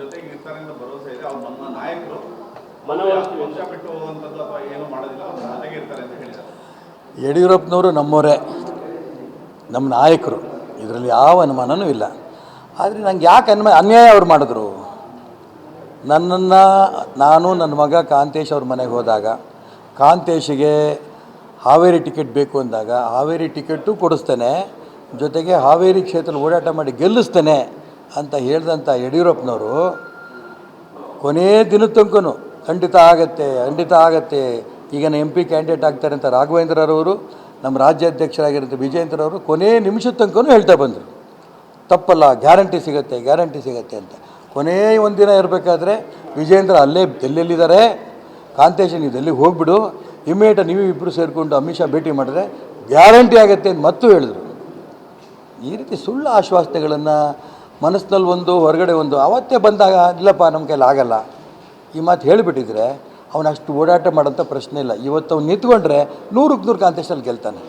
ಜೊತೆಗೆ ಇರ್ತಾರೆ ಅಂತ ಭರವಸೆ ಇದೆ. ಅವ್ರು ನಮ್ಮ ನಾಯಕರು. ಪಕ್ಷ ಬಿಟ್ಟು ಹೋಗುವಂಥದ್ದು ಅಥವಾ ಏನು ಮಾಡೋದಿಲ್ಲ ಅವ್ರು ಜೊತೆಗೆ ಇರ್ತಾರೆ ಅಂತ ಹೇಳಿದ್ದಾರೆ. ಯಡಿಯೂರಪ್ಪನವರು ನಮ್ಮವರೇ ನಮ್ಮ ನಾಯಕರು. ಇದರಲ್ಲಿ ಯಾವ ಅನುಮಾನನೂ ಇಲ್ಲ. ಆದರೆ ನಂಗೆ ಯಾಕೆ ಅನ್ಮ ಅನ್ಯಾಯ ಅವ್ರು ಮಾಡಿದ್ರು? ನನ್ನನ್ನು ನಾನು ನನ್ನ ಮಗ ಕಾಂತೇಶ್ ಅವ್ರ ಮನೆಗೆ ಹೋದಾಗ ಕಾಂತೇಶಿಗೆ ಹಾವೇರಿ ಟಿಕೆಟ್ ಬೇಕು ಅಂದಾಗ ಹಾವೇರಿ ಟಿಕೆಟು ಕೊಡಿಸ್ತೇನೆ. ಜೊತೆಗೆ ಹಾವೇರಿ ಕ್ಷೇತ್ರ ಓಡಾಟ ಮಾಡಿ ಗೆಲ್ಲಿಸ್ತೇನೆ. ಅಂತ ಹೇಳಿದಂಥ ಯಡಿಯೂರಪ್ಪನವರು ಕೊನೆಯ ದಿನದ ತನಕೂ ಖಂಡಿತ ಆಗತ್ತೆ ಖಂಡಿತ ಆಗತ್ತೆ. ಈಗ ಎಂ ಪಿ ಕ್ಯಾಂಡಿಡೇಟ್ ಆಗ್ತಾರೆ ಅಂತ ರಾಘವೇಂದ್ರರವರು, ನಮ್ಮ ರಾಜ್ಯಾಧ್ಯಕ್ಷರಾಗಿರೋಂಥ ವಿಜಯೇಂದ್ರವರು ಕೊನೆಯ ನಿಮಿಷದ ತನಕನೂ ಹೇಳ್ತಾ ಬಂದರು. ತಪ್ಪಲ್ಲ, ಗ್ಯಾರಂಟಿ ಸಿಗುತ್ತೆ ಗ್ಯಾರಂಟಿ ಸಿಗುತ್ತೆ ಅಂತ. ಕೊನೇ ಒಂದಿನ ಇರಬೇಕಾದ್ರೆ ವಿಜಯೇಂದ್ರ ಅಲ್ಲೇ ಎಲ್ಲೆಲ್ಲಿದ್ದಾರೆ? ಕಾಂತೇಶ ನೀವು ಎಲ್ಲಿಗೆ ಹೋಗ್ಬಿಡು. ಇಮ್ಮಿಡಿಯೇಟ್ ನೀವು ಇಬ್ಬರು ಸೇರಿಕೊಂಡು ಅಮಿತ್ ಶಾ ಭೇಟಿ ಮಾಡಿದ್ರೆ ಗ್ಯಾರಂಟಿ ಆಗುತ್ತೆ ಅಂತ ಮತ್ತೂ ಹೇಳಿದ್ರು. ಈ ರೀತಿ ಸುಳ್ಳು ಆಶ್ವಾಸನೆಗಳನ್ನು ಮನಸ್ಸಿನಲ್ಲಿ ಒಂದು, ಹೊರಗಡೆ ಒಂದು, ಅವತ್ತೇ ಬಂದಾಗ ಇಲ್ಲಪ್ಪ, ನಮ್ಮ ಕೈಲಿ ಆಗಲ್ಲ. ಈ ಮಾತು ಹೇಳಿಬಿಟ್ಟಿದ್ರೆ ಅವನು ಅಷ್ಟು ಓಡಾಟ ಮಾಡೋಂಥ ಪ್ರಶ್ನೆ ಇಲ್ಲ. ಇವತ್ತು ಅವ್ನು ನಿಂತ್ಕೊಂಡ್ರೆ ನೂರಕ್ಕೆ ನೂರು ಕಾಂತೇಶಲ್ಲಿ ಗೆಲ್ತಾನೆ.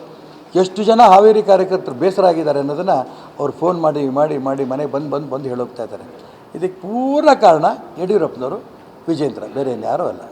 ಎಷ್ಟು ಜನ ಹಾವೇರಿ ಕಾರ್ಯಕರ್ತರು ಬೇಸರ ಆಗಿದ್ದಾರೆ ಅನ್ನೋದನ್ನು ಅವ್ರು ಫೋನ್ ಮಾಡಿ ಮಾಡಿ ಮಾಡಿ ಮನೆಗೆ ಬಂದು ಬಂದು ಬಂದು ಹೇಳೋಗ್ತಾ ಇದ್ದಾರೆ. ಇದಕ್ಕೆ ಪೂರ್ಣ ಕಾರಣ ಯಡಿಯೂರಪ್ಪನವರು ವಿಜೇಂದ್ರ ಬೇರೆ ಇನ್ಯಾರೂ ಅಲ್ಲ.